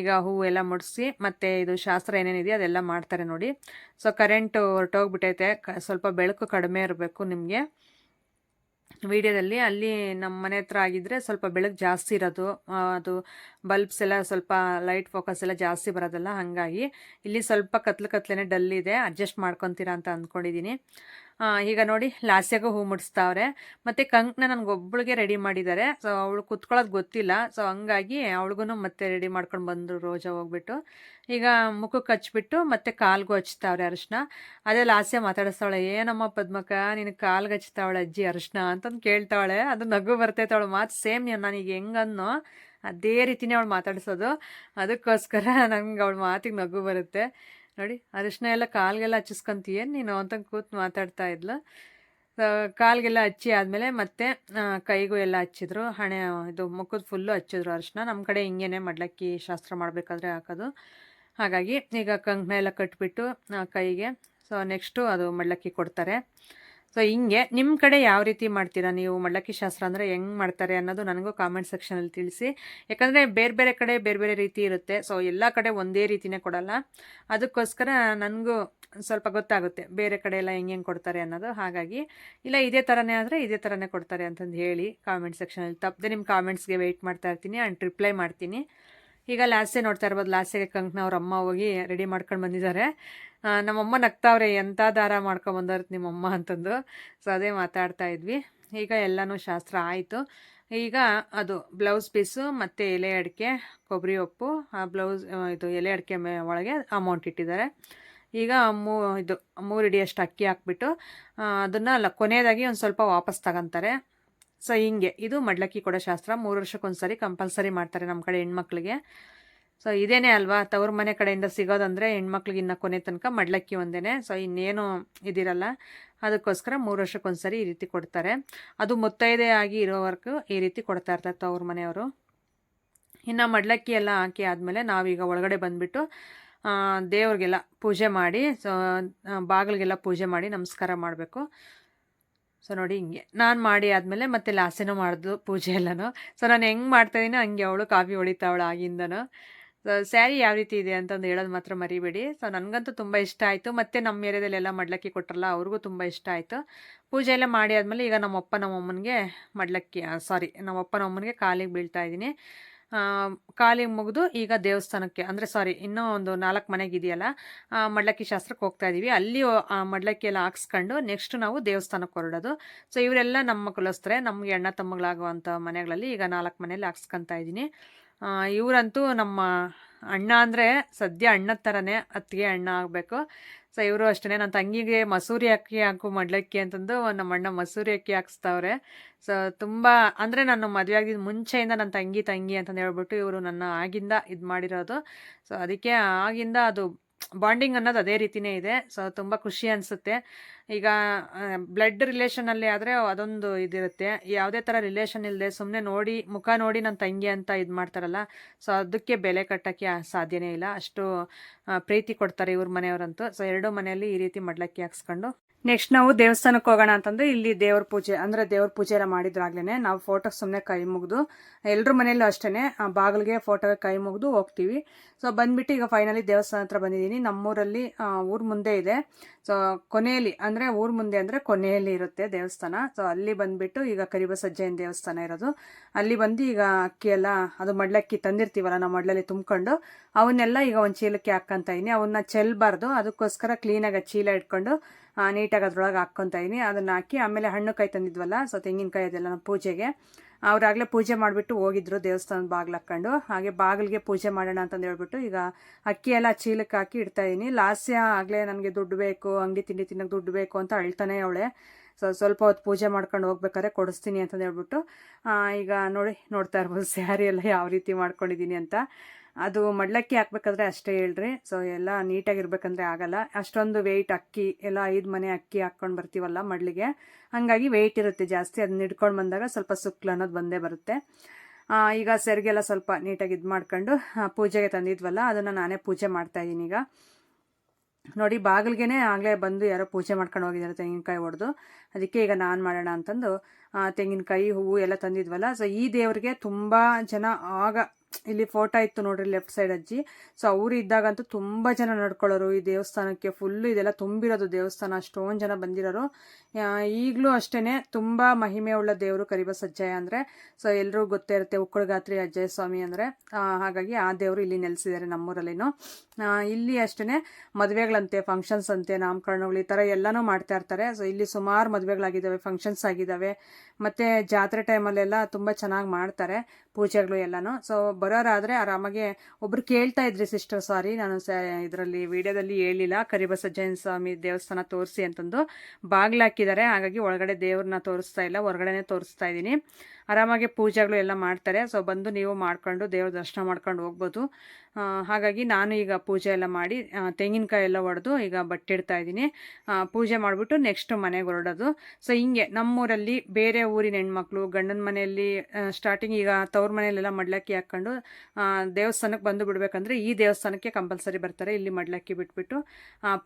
ಈಗ ಹೂವು ಎಲ್ಲ ಮುಡಿಸಿ ಮತ್ತು ಇದು ಶಾಸ್ತ್ರ ಏನೇನಿದೆ ಅದೆಲ್ಲ ಮಾಡ್ತಾರೆ ನೋಡಿ. ಸೊ ಕರೆಂಟು ಹೊರಟೋಗ್ಬಿಟ್ಟೈತೆ. ಕ, ಸ್ವಲ್ಪ ಬೆಳಕು ಕಡಿಮೆ ಇರಬೇಕು ನಿಮಗೆ. ವಿಡಿಯೋದಲ್ಲಿ ಅಲ್ಲಿ ನಮ್ಮ ಮನೆ ಹತ್ರ ಆಗಿದ್ದರೆ ಸ್ವಲ್ಪ ಬೆಳಕು ಜಾಸ್ತಿ ಇರೋದು. ಅದು ಬಲ್ಬ್ಸ್ ಎಲ್ಲ ಸ್ವಲ್ಪ ಲೈಟ್ ಫೋಕಸ್ ಎಲ್ಲ ಜಾಸ್ತಿ ಬರೋದಲ್ಲ, ಹಾಗಾಗಿ. ಇಲ್ಲಿ ಸ್ವಲ್ಪ ಕತ್ಲು ಕತ್ಲೇ ಡಲ್ ಇದೆ. ಅಡ್ಜಸ್ಟ್ ಮಾಡ್ಕೊತೀರಾ ಅಂತ ಅಂದ್ಕೊಂಡಿದ್ದೀನಿ. ಈಗ ನೋಡಿ ಲಾಸ್ಯಾಗೂ ಹೂ ಮುಡಿಸ್ತಾವ್ರೆ. ಮತ್ತು ಕಂಕ್ನ ನನಗೊಬ್ಬಳಿಗೆ ರೆಡಿ ಮಾಡಿದ್ದಾರೆ ಸೊ ಅವಳು ಕುತ್ಕೊಳ್ಳೋದು ಗೊತ್ತಿಲ್ಲ. ಸೊ ಹಂಗಾಗಿ ಅವಳಿಗೂ ಮತ್ತೆ ರೆಡಿ ಮಾಡ್ಕೊಂಡು ಬಂದರು ರೋಜಾ ಹೋಗ್ಬಿಟ್ಟು. ಈಗ ಮುಖಕ್ಕೆ ಹಚ್ಬಿಟ್ಟು ಮತ್ತೆ ಕಾಲ್ಗೂ ಹಚ್ತಾವ್ರೆ ಅರಿಶಿನ. ಅದೇ ಲಾಸ್ಯ ಮಾತಾಡಿಸ್ತಾವಳೆ, ಏನಮ್ಮ ಪದ್ಮಕ ನಿನಗೆ ಕಾಲ್ಗೆ ಹಚ್ತಾವಳೆ ಅಜ್ಜಿ ಅರಿಶಿನ? ಅಂತಂದು ಕೇಳ್ತಾವಳೆ. ಅದು ನಗು ಬರ್ತೈತೆ ಅವಳು ಮಾತು ಸೇಮ್ ನನಗೆ ಹೆಂಗನ್ನು ಅದೇ ರೀತಿನೇ ಅವಳು ಮಾತಾಡಿಸೋದು. ಅದಕ್ಕೋಸ್ಕರ ನಂಗೆ ಅವಳ ಮಾತಿಗೆ ನಗು ಬರುತ್ತೆ. ನೋಡಿ, ಅರಿಶಿನ ಎಲ್ಲ ಕಾಲ್ಗೆಲ್ಲ ಹಚ್ಚಿಸ್ಕೊಂತೀಯ? ನೀನು ಅಂತ ಕೂತು ಮಾತಾಡ್ತಾ ಇದ್ಲು. ಕಾಲ್ಗೆಲ್ಲ ಹಚ್ಚಿ ಆದಮೇಲೆ ಮತ್ತೆ ಕೈಗೂ ಎಲ್ಲ ಹಚ್ಚಿದ್ರು. ಹಣೆ, ಇದು ಮುಖದ ಫುಲ್ಲು ಹಚ್ಚಿದ್ರು ಅರಿಶಿನ. ನಮ್ಮ ಕಡೆ ಹಿಂಗೇನೆ ಮಡ್ಲಕ್ಕಿ ಶಾಸ್ತ್ರ ಮಾಡಬೇಕಾದ್ರೆ ಹಾಕೋದು. ಹಾಗಾಗಿ ಈಗ ಕಂಕಣ ಎಲ್ಲ ಕಟ್ಬಿಟ್ಟು ಕೈಗೆ. ಸೊ ನೆಕ್ಸ್ಟು ಅದು ಮಡ್ಲಕ್ಕಿ ಕೊಡ್ತಾರೆ. ಸೊ ಹಿಂಗೆ ನಿಮ್ಮ ಕಡೆ ಯಾವ ರೀತಿ ಮಾಡ್ತೀರಾ ನೀವು? ಮಡ್ಲಕ್ಕಿ ಶಾಸ್ತ್ರ ಅಂದರೆ ಹೆಂಗೆ ಮಾಡ್ತಾರೆ ಅನ್ನೋದು ನನಗೂ ಕಾಮೆಂಟ್ ಸೆಕ್ಷನಲ್ಲಿ ತಿಳಿಸಿ. ಯಾಕಂದರೆ ಬೇರೆ ಬೇರೆ ಕಡೆ ಬೇರೆ ಬೇರೆ ರೀತಿ ಇರುತ್ತೆ. ಸೊ ಎಲ್ಲ ಕಡೆ ಒಂದೇ ರೀತಿನೇ ಕೊಡಲ್ಲ. ಅದಕ್ಕೋಸ್ಕರ ನನಗೂ ಸ್ವಲ್ಪ ಗೊತ್ತಾಗುತ್ತೆ ಬೇರೆ ಕಡೆ ಎಲ್ಲ ಹೆಂಗೆ ಹೆಂಗೆ ಕೊಡ್ತಾರೆ ಅನ್ನೋದು. ಹಾಗಾಗಿ ಇಲ್ಲ, ಇದೇ ಥರನೇ ಆದರೆ ಇದೇ ಥರನೇ ಕೊಡ್ತಾರೆ ಅಂತಂದು ಹೇಳಿ ಕಾಮೆಂಟ್ ಸೆಕ್ಷನಲ್ಲಿ ತಪ್ಪದೆ ನಿಮ್ಮ ಕಾಮೆಂಟ್ಸ್ಗೆ ವೆಯ್ಟ್ ಮಾಡ್ತಾ ಇರ್ತೀನಿ ಆ್ಯಂಡ್ ರಿಪ್ಲೈ ಮಾಡ್ತೀನಿ. ಈಗ ಲಾಸ್ಟೇ ನೋಡ್ತಾ ಇರ್ಬೋದು. ಲಾಸ್ಟಿಗೆ ಕಂಕಣ ಅವ್ರ ಅಮ್ಮ ಹೋಗಿ ರೆಡಿ ಮಾಡ್ಕೊಂಡು ಬಂದಿದ್ದಾರೆ. ನಮ್ಮಮ್ಮ ನಗ್ತಾವ್ರೆ ಎಂಥ ದಾರ ಮಾಡ್ಕೊಂಬಂದವ್ರ ನಿಮ್ಮಮ್ಮ ಅಂತಂದು. ಸೊ ಅದೇ ಮಾತಾಡ್ತಾ ಇದ್ವಿ. ಈಗ ಎಲ್ಲನೂ ಶಾಸ್ತ್ರ ಆಯಿತು. ಈಗ ಅದು ಬ್ಲೌಸ್ ಪೀಸು ಮತ್ತು ಎಲೆ ಅಡಿಕೆ, ಕೊಬ್ಬರಿ ಉಪ್ಪು, ಆ ಬ್ಲೌಸ್ ಇದು ಎಲೆ ಅಡಿಕೆ ಒಳಗೆ ಅಮೌಂಟ್ ಇಟ್ಟಿದ್ದಾರೆ. ಈಗ ಮೂ, ಇದು ಮೂರು ಇಡಿಯಷ್ಟು ಅಕ್ಕಿ ಹಾಕ್ಬಿಟ್ಟು ಅದನ್ನು ಲ, ಕೊನೆಯದಾಗಿ ಒಂದು ಸ್ವಲ್ಪ ವಾಪಸ್ ತಗೊಂತಾರೆ. ಸೊ ಹಿಂಗೆ. ಇದು ಮಡ್ಲಕ್ಕಿ ಕೊಡೋ ಶಾಸ್ತ್ರ. ಮೂರು ವರ್ಷಕ್ಕೊಂದ್ಸರಿ ಕಂಪಲ್ಸರಿ ಮಾಡ್ತಾರೆ ನಮ್ಮ ಕಡೆ ಹೆಣ್ಮಕ್ಳಿಗೆ. ಸೊ ಇದೇನೇ ಅಲ್ವಾ? ತವ್ರ ಮನೆ ಕಡೆಯಿಂದ ಸಿಗೋದಂದರೆ ಹೆಣ್ಮಕ್ಳಿಗೆ ಇನ್ನು ಕೊನೆ ತನಕ ಮಡ್ಲಕ್ಕಿ ಒಂದೇನೆ. ಸೊ ಇನ್ನೇನು ಇದಿರಲ್ಲ. ಅದಕ್ಕೋಸ್ಕರ ಮೂರು ವರ್ಷಕ್ಕೊಂದ್ಸರಿ ಈ ರೀತಿ ಕೊಡ್ತಾರೆ. ಅದು ಮುತ್ತೈದೆ ಆಗಿ ಇರೋವರೆಗೂ ಈ ರೀತಿ ಕೊಡ್ತಾ ಇರ್ತಾರೆ ತವ್ರ ಮನೆಯವರು. ಇನ್ನು ಮಡ್ಲಕ್ಕಿ ಎಲ್ಲ ಹಾಕಿ ಆದಮೇಲೆ ನಾವೀಗ ಒಳಗಡೆ ಬಂದುಬಿಟ್ಟು ದೇವ್ರಿಗೆಲ್ಲ ಪೂಜೆ ಮಾಡಿ ಸೊ ಬಾಗಿಲಿಗೆಲ್ಲ ಪೂಜೆ ಮಾಡಿ ನಮಸ್ಕಾರ ಮಾಡಬೇಕು. ಸೊ ನೋಡಿ ಹಿಂಗೆ. ನಾನು ಮಾಡಿ ಆದಮೇಲೆ ಮತ್ತೆ ಲಾಸೆನೂ ಮಾಡಿದ್ದು ಪೂಜೆ ಎಲ್ಲನೂ. ಸೊ ನಾನು ಹೆಂಗೆ ಮಾಡ್ತಾಯಿದ್ದೀನಿ ಹಂಗೆ ಅವಳು ಕಾಫಿ ಹೊಡಿತಾವಳು ಆಗಿಂದನು. ಸ್ಯಾರಿ ಯಾವ ರೀತಿ ಇದೆ ಅಂತಂದು ಹೇಳೋದು ಮಾತ್ರ ಮರಿಬೇಡಿ. ಸೊ, ನನಗಂತೂ ತುಂಬ ಇಷ್ಟ ಆಯಿತು. ಮತ್ತು ನಮ್ಮ ಏರಿಯಾದಲ್ಲೆಲ್ಲ ಮಡ್ಲಕ್ಕಿ ಕೊಟ್ಟರಲ್ಲ ಅವ್ರಿಗೂ ತುಂಬ ಇಷ್ಟ ಆಯಿತು. ಪೂಜೆ ಎಲ್ಲ ಮಾಡಿ ಆದಮೇಲೆ ಈಗ ನಮ್ಮಪ್ಪ ನಮ್ಮಮ್ಮನಿಗೆ ಮಡ್ಲಕ್ಕಿ ಸಾರಿ ನಮ್ಮಪ್ಪ ನಮ್ಮಮ್ಮನಿಗೆ ಕಾಲಿಗೆ ಬೀಳ್ತಾ ಇದ್ದೀನಿ. ಕಾಲಿಗೆ ಮುಗಿದು ಈಗ ದೇವಸ್ಥಾನಕ್ಕೆ, ಅಂದರೆ ಸಾರಿ ಇನ್ನೂ ಒಂದು ನಾಲ್ಕು ಮನೆಗೆ ಇದೆಯಲ್ಲ ಮಡ್ಲಕ್ಕಿ ಶಾಸ್ತ್ರಕ್ಕೆ ಹೋಗ್ತಾ ಇದ್ದೀವಿ ಅಲ್ಲಿ ಮಡ್ಲಕ್ಕಿ ಎಲ್ಲ ಹಾಕ್ಸ್ಕೊಂಡು ನೆಕ್ಸ್ಟ್ ನಾವು ದೇವಸ್ಥಾನಕ್ಕೆ ಹೊರಡೋದು. ಸೊ, ಇವರೆಲ್ಲ ನಮ್ಮ ಕುಲಸ್ತರೆ ನಮಗೆ ಅಣ್ಣ ತಮ್ಮಗಳಾಗುವಂಥ ಮನೆಗಳಲ್ಲಿ ಈಗ ನಾಲ್ಕು ಮನೆಯಲ್ಲಿ ಹಾಕ್ಸ್ಕೊತಾ ಇದ್ದೀನಿ. ಇವರಂತೂ ನಮ್ಮ ಅಣ್ಣ ಅಂದರೆ ಸದ್ಯ ಅಣ್ಣದ ಥರನೇ ಅತ್ತಿಗೆ ಅಣ್ಣ ಆಗಬೇಕು. ಸೊ ಇವರು ಅಷ್ಟೇ ನನ್ನ ತಂಗಿಗೆ ಮಸೂರಿ ಅಕ್ಕಿ ಹಾಕು ಮಡ್ಲಕ್ಕಿ ಅಂತಂದು ನಮ್ಮ ಅಣ್ಣ ಮಸೂರಿ ಅಕ್ಕಿ ಹಾಕ್ಸ್ತಾವ್ರೆ. ಸೊ ತುಂಬ ಅಂದರೆ ನಾನು ಮದುವೆ ಆಗಿದ್ದು ಮುಂಚೆಯಿಂದ ನನ್ನ ತಂಗಿ ತಂಗಿ ಅಂತಂದು ಹೇಳ್ಬಿಟ್ಟು ಇವರು ನನ್ನ ಆಗಿಂದ ಇದು ಮಾಡಿರೋದು. ಸೊ ಅದಕ್ಕೆ ಆಗಿಂದ ಅದು ಬಾಂಡಿಂಗ್ ಅನ್ನೋದು ಅದೇ ರೀತಿನೇ ಇದೆ. ಸೊ ತುಂಬ ಖುಷಿ ಅನಿಸುತ್ತೆ. ಈಗ ಬ್ಲಡ್ ರಿಲೇಷನಲ್ಲಿ ಆದರೆ ಅದೊಂದು ಇದಿರುತ್ತೆ. ಯಾವುದೇ ಥರ ರಿಲೇಷನ್ ಇಲ್ಲದೆ ಸುಮ್ಮನೆ ನೋಡಿ, ಮುಖ ನೋಡಿ ನನ್ನ ತಂಗಿ ಅಂತ ಇದು ಮಾಡ್ತಾರಲ್ಲ, ಸೊ ಅದಕ್ಕೆ ಬೆಲೆ ಕಟ್ಟೋಕ್ಕೆ ಸಾಧ್ಯನೇ ಇಲ್ಲ. ಅಷ್ಟು ಪ್ರೀತಿ ಕೊಡ್ತಾರೆ ಇವ್ರ ಮನೆಯವರಂತೂ. ಸೊ, ಎರಡೂ ಮನೆಯಲ್ಲಿ ಈ ರೀತಿ ಮಡ್ಲಕ್ಕಿ ಹಾಕ್ಸ್ಕೊಂಡು ನೆಕ್ಸ್ಟ್ ನಾವು ದೇವಸ್ಥಾನಕ್ಕೆ ಹೋಗೋಣ ಅಂತಂದ್ರೆ ಇಲ್ಲಿ ದೇವ್ರ ಪೂಜೆ, ಅಂದ್ರೆ ದೇವ್ರ ಪೂಜೆ ಎಲ್ಲ ಮಾಡಿದ್ರಾಗ್ಲೇ ನಾವು ಫೋಟೋ ಸುಮ್ಮನೆ ಕೈ ಮುಗಿದು ಎಲ್ಲರ ಮನೆಯಲ್ಲೂ ಅಷ್ಟೇ ಬಾಗಿಲಿಗೆ ಫೋಟೋಗೆ ಕೈ ಮುಗಿದು ಹೋಗ್ತೀವಿ. ಸೊ ಬಂದ್ಬಿಟ್ಟು ಈಗ ಫೈನಲಿ ದೇವಸ್ಥಾನ ಹತ್ರ ಬಂದಿದ್ದೀನಿ. ನಮ್ಮೂರಲ್ಲಿ ಊರ ಮುಂದೆ ಇದೆ. ಸೊ ಕೊನೆಯಲ್ಲಿ, ಅಂದರೆ ಊರ ಮುಂದೆ ಅಂದರೆ ಕೊನೆಯಲ್ಲಿ ಇರುತ್ತೆ ದೇವಸ್ಥಾನ. ಸೊ ಅಲ್ಲಿ ಬಂದ್ಬಿಟ್ಟು ಈಗ ಕರಿಬಸಜ್ಜಯನ ದೇವಸ್ಥಾನ ಇರೋದು. ಅಲ್ಲಿ ಬಂದು ಈಗ ಅಕ್ಕಿ ಎಲ್ಲ, ಅದು ಮಡ್ಲಕ್ಕಿ ತಂದಿರ್ತೀವಲ್ಲ, ನಾವು ಮಡ್ಲಲ್ಲಿ ತುಂಬ್ಕೊಂಡು, ಅವನ್ನೆಲ್ಲ ಈಗ ಒಂದು ಚೀಲಕ್ಕೆ ಹಾಕ್ಕಂತ ಇದೀನಿ. ಅವನ್ನ ಚೆಲ್ಲಬಾರ್ದು ಅದಕ್ಕೋಸ್ಕರ ಕ್ಲೀನಾಗಿ ಚೀಲ ಇಟ್ಕೊಂಡು ನೀಟಾಗಿ ಅದ್ರೊಳಗೆ ಹಾಕ್ಕೊತಾ ಇದೀನಿ. ಅದನ್ನು ಹಾಕಿ ಆಮೇಲೆ ಹಣ್ಣು ಕಾಯಿ ತಂದಿದ್ವಲ್ಲ, ಸೊ ತೆಂಗಿನಕಾಯಿ ಅದೆಲ್ಲ ಪೂಜೆಗೆ. ಅವ್ರಾಗಲೇ ಪೂಜೆ ಮಾಡಿಬಿಟ್ಟು ಹೋಗಿದ್ರು ದೇವಸ್ಥಾನದ ಬಾಗಿಲು ಹಾಕ್ಕೊಂಡು ಹಾಗೆ ಬಾಗಿಲಿಗೆ ಪೂಜೆ ಮಾಡೋಣ ಅಂತಂದು ಹೇಳ್ಬಿಟ್ಟು ಈಗ ಅಕ್ಕಿ ಎಲ್ಲ ಚೀಲಕ್ಕೆ ಹಾಕಿ ಇಡ್ತಾ ಇದ್ದೀನಿ ಲಾಸ್ಯ ಆಗಲೇ ನನಗೆ ದುಡ್ಡು ಬೇಕು ಅಂಗಡಿ ತಿಂಡಿ ತಿನ್ನೋಕೆ ದುಡ್ಡು ಬೇಕು ಅಂತ ಅಳ್ತಾನೆ ಅವಳೆ. ಸೊ ಸ್ವಲ್ಪ ಹೊತ್ತು ಪೂಜೆ ಮಾಡ್ಕೊಂಡು ಹೋಗ್ಬೇಕಾದ್ರೆ ಕೊಡಿಸ್ತೀನಿ ಅಂತಂದು ಹೇಳ್ಬಿಟ್ಟು ಈಗ ನೋಡಿ, ನೋಡ್ತಾ ಇರ್ಬೋದು ಸ್ಯಾರಿ ಎಲ್ಲ ಯಾವ ರೀತಿ ಮಾಡ್ಕೊಂಡಿದ್ದೀನಿ ಅಂತ. ಅದು ಮಡ್ಲಕ್ಕಿ ಹಾಕ್ಬೇಕಾದ್ರೆ ಅಷ್ಟೇ ಹೇಳ್ರಿ. ಸೊ ಎಲ್ಲ ನೀಟಾಗಿರ್ಬೇಕಂದ್ರೆ ಆಗಲ್ಲ. ಅಷ್ಟೊಂದು ವೆಯ್ಟ್ ಅಕ್ಕಿ, ಎಲ್ಲ ಐದು ಮನೆ ಅಕ್ಕಿ ಹಾಕ್ಕೊಂಡು ಬರ್ತೀವಲ್ಲ ಮಡ್ಲಿಗೆ. ಹಾಗಾಗಿ ವೆಯ್ಟ್ ಇರುತ್ತೆ ಜಾಸ್ತಿ. ಅದನ್ನ ಇಟ್ಕೊಂಡು ಬಂದಾಗ ಸ್ವಲ್ಪ ಸುಕ್ಲು ಅನ್ನೋದು ಬಂದೇ ಬರುತ್ತೆ. ಈಗ ಸೆರಿಗೆಲ್ಲ ಸ್ವಲ್ಪ ನೀಟಾಗಿ ಇದು ಮಾಡ್ಕೊಂಡು ಪೂಜೆಗೆ ತಂದಿದ್ವಲ್ಲ, ಅದನ್ನು ನಾನೇ ಪೂಜೆ ಮಾಡ್ತಾ ಇದ್ದೀನಿ ಈಗ. ನೋಡಿ, ಬಾಗಿಲ್ಗೆನೆ ಆಗಲೇ ಬಂದು ಯಾರೋ ಪೂಜೆ ಮಾಡ್ಕೊಂಡು ಹೋಗಿದ್ದಾರೆ ತೆಂಗಿನಕಾಯಿ ಹೊಡೆದು ಅದಕ್ಕೆ ಈಗ ನಾನು ಮಾಡೋಣ ಅಂತಂದು ತೆಂಗಿನಕಾಯಿ, ಹೂವು ಎಲ್ಲ ತಂದಿದ್ವಲ್ಲ. ಸೊ ಈ ದೇವ್ರಿಗೆ ತುಂಬ ಜನ ಆಗ ಇಲ್ಲಿ ಫೋಟೋ ಇತ್ತು ನೋಡ್ರಿ ಲೆಫ್ಟ್ ಸೈಡ್ ಅಜ್ಜಿ. ಸೊ ಅವರು ಇದ್ದಾಗಂತೂ ತುಂಬ ಜನ ನಡ್ಕೊಳ್ಳೋರು ಈ ದೇವಸ್ಥಾನಕ್ಕೆ. ಫುಲ್ಲು ಇದೆಲ್ಲ ತುಂಬಿರೋದು ದೇವಸ್ಥಾನ. ಅಷ್ಟೊಂದು ಜನ ಬಂದಿರೋರು. ಈಗಲೂ ಅಷ್ಟೇ ತುಂಬ ಮಹಿಮೆ ಉಳ್ಳ ದೇವರು ಕರಿಬಸಜ್ಜಯ ಅಂದರೆ. ಸೊ ಎಲ್ಲರೂ ಗೊತ್ತೇ ಇರುತ್ತೆ ಉಕ್ಕಳಗಾತ್ರಿ ಅಜ್ಜಯ ಸ್ವಾಮಿ ಅಂದರೆ. ಹಾಗಾಗಿ ಆ ದೇವರು ಇಲ್ಲಿ ನೆಲೆಸಿದ್ದಾರೆ ನಮ್ಮೂರಲ್ಲಿನೂ. ಇಲ್ಲಿ ಅಷ್ಟೇ ಮದುವೆಗಳಂತೆ ಫಂಕ್ಷನ್ಸ್ ಅಂತೆ, ನಾಮಕರಣಗಳು ಈ ಥರ ಎಲ್ಲನೂ ಮಾಡ್ತಾ ಇರ್ತಾರೆ. ಸೊ ಇಲ್ಲಿ ಸುಮಾರು ಮದುವೆಗಳಾಗಿದ್ದಾವೆ ಫಂಕ್ಷನ್ಸ್ ಆಗಿದ್ದಾವೆ. ಮತ್ತು ಜಾತ್ರೆ ಟೈಮಲ್ಲೆಲ್ಲ ತುಂಬ ಚೆನ್ನಾಗಿ ಮಾಡ್ತಾರೆ. ಪೂಜೆಗಳು ಎಲ್ಲನೂ. ಸೊ ಬರೋರಾದರೆ ಆರಾಮಾಗಿ ಒಬ್ರು ಕೇಳ್ತಾ ಇದ್ರಿ ಸಿಸ್ಟರ್ ಸಾರಿ ನಾನು ಇದರಲ್ಲಿ ವಿಡಿಯೋದಲ್ಲಿ ಹೇಳಿಲ್ಲ. ಕರಿಬಸಜ್ಜಯನ ಸ್ವಾಮಿ ದೇವಸ್ಥಾನ ತೋರಿಸಿ ಅಂತಂದು ಬಾಗಿಲು ಹಾಕಿದ್ದಾರೆ. ಹಾಗಾಗಿ ಒಳಗಡೆ ದೇವ್ರನ್ನ ತೋರಿಸ್ತಾ ಇಲ್ಲ. ಹೊರಗಡೆನೇ ತೋರಿಸ್ತಾ ಇದ್ದೀನಿ. ಆರಾಮಾಗಿ ಪೂಜೆಗಳು ಎಲ್ಲ ಮಾಡ್ತಾರೆ. ಸೊ ಬಂದು ನೀವು ಮಾಡ್ಕೊಂಡು ದೇವ್ರ ದರ್ಶನ ಮಾಡ್ಕೊಂಡು ಹೋಗ್ಬೋದು. ಹಾಗಾಗಿ ನಾನು ಈಗ ಪೂಜೆ ಎಲ್ಲ ಮಾಡಿ ತೆಂಗಿನಕಾಯಿ ಎಲ್ಲ ಒಡೆದು ಈಗ ಬಟ್ಟೆ ಇಡ್ತಾ ಇದ್ದೀನಿ. ಪೂಜೆ ಮಾಡಿಬಿಟ್ಟು ನೆಕ್ಸ್ಟ್ ಮನೆಗೆ ಹೊರಡೋದು. ಸೊ ಹಿಂಗೆ ನಮ್ಮೂರಲ್ಲಿ ಬೇರೆ ಊರಿನ ಹೆಣ್ಮಕ್ಳು ಗಂಡನ ಮನೆಯಲ್ಲಿ ಸ್ಟಾರ್ಟಿಂಗ್ ಈಗ ತವ್ರ ಮನೆಯಲ್ಲೆಲ್ಲ ಮಡ್ಲಕ್ಕಿ ಹಾಕ್ಕೊಂಡು ದೇವಸ್ಥಾನಕ್ಕೆ ಬಂದು ಬಿಡಬೇಕಂದ್ರೆ ಈ ದೇವಸ್ಥಾನಕ್ಕೆ ಕಂಪಲ್ಸರಿ ಬರ್ತಾರೆ. ಇಲ್ಲಿ ಮಡ್ಲಕ್ಕಿ ಬಿಟ್ಬಿಟ್ಟು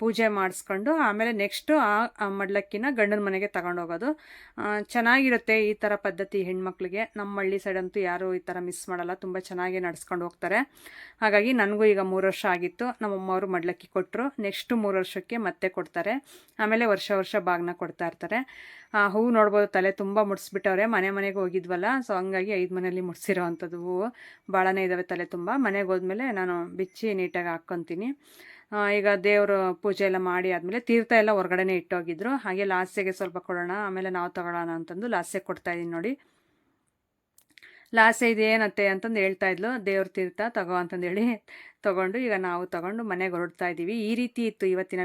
ಪೂಜೆ ಮಾಡಿಸ್ಕೊಂಡು ಆಮೇಲೆ ನೆಕ್ಸ್ಟು ಆ ಮಡ್ಲಕ್ಕಿನ ಗಂಡನ ಮನೆಗೆ ತಗೊಂಡೋಗೋದು. ಚೆನ್ನಾಗಿರುತ್ತೆ ಈ ಥರ ಪದ್ಧತಿ ಹೆಣ್ಮಕ್ಳಿಗೆ. ನಮ್ಮ ಹಳ್ಳಿ ಸೈಡ್ ಅಂತೂ ಯಾರು ಈ ಥರ ಮಿಸ್ ಮಾಡಲ್ಲ. ತುಂಬ ಚೆನ್ನಾಗಿ ನಡ್ಸ್ಕೊಂಡು ಹೋಗ್ತಾರೆ. ಹಾಗಾಗಿ ನನಗೂ ಈಗ ಮೂರು ವರ್ಷ ಆಗಿತ್ತು. ನಮ್ಮಮ್ಮವರು ಮಡ್ಲಕ್ಕಿ ಕೊಟ್ಟರು ನೆಕ್ಸ್ಟ್ ಮೂರು ವರ್ಷಕ್ಕೆ ಮತ್ತೆ ಕೊಡ್ತಾರೆ. ಆಮೇಲೆ ವರ್ಷ ವರ್ಷ ಬಾಗ್ನ ಕೊಡ್ತಾ ಇರ್ತಾರೆ. ಹೂವು ನೋಡ್ಬೋದು, ತಲೆ ತುಂಬ ಮುಡಿಸ್ಬಿಟ್ಟವ್ರೆ. ಮನೆ ಮನೆಗೆ ಹೋಗಿದ್ವಲ್ಲ ಸೊ ಹಂಗಾಗಿ ಐದು ಮನೆಯಲ್ಲಿ ಮುಡಿಸಿರೋ ಅಂಥದ್ದು ಹೂವು. ಭಾಳನೇ ಇದ್ದಾವೆ ತಲೆ ತುಂಬ. ಮನೆಗೆ ಹೋದ್ಮೇಲೆ ನಾನು ಬಿಚ್ಚಿ ನೀಟಾಗಿ ಹಾಕ್ಕೊತೀನಿ. ಈಗ ದೇವರು ಪೂಜೆ ಎಲ್ಲ ಮಾಡಿ ಆದಮೇಲೆ ತೀರ್ಥ ಎಲ್ಲ ಹೊರಗಡೆನೇ ಇಟ್ಟೋಗಿದ್ರು. ಹಾಗೆ ಲಾಸ್ಯಗೆ ಸ್ವಲ್ಪ ಕೊಡೋಣ, ಆಮೇಲೆ ನಾವು ತಗೊಳ್ಳೋಣ ಅಂತಂದು ಲಾಸ್ಯ ಕೊಡ್ತಾ ಇದ್ದೀನಿ ನೋಡಿ. ಲಾಸೆ ಇದೇನತ್ತೆ ಅಂತಂದು ಹೇಳ್ತಾ ಇದ್ಲು. ದೇವ್ರ ತೀರ್ಥ ತಗೋ ಅಂತಂದೇಳಿ ತಗೊಂಡು ಈಗ ನಾವು ತಗೊಂಡು ಮನೆಗೆ ಹೊರಡ್ತಾ ಇದ್ದೀವಿ. ಈ ರೀತಿ ಇತ್ತು ಇವತ್ತಿನ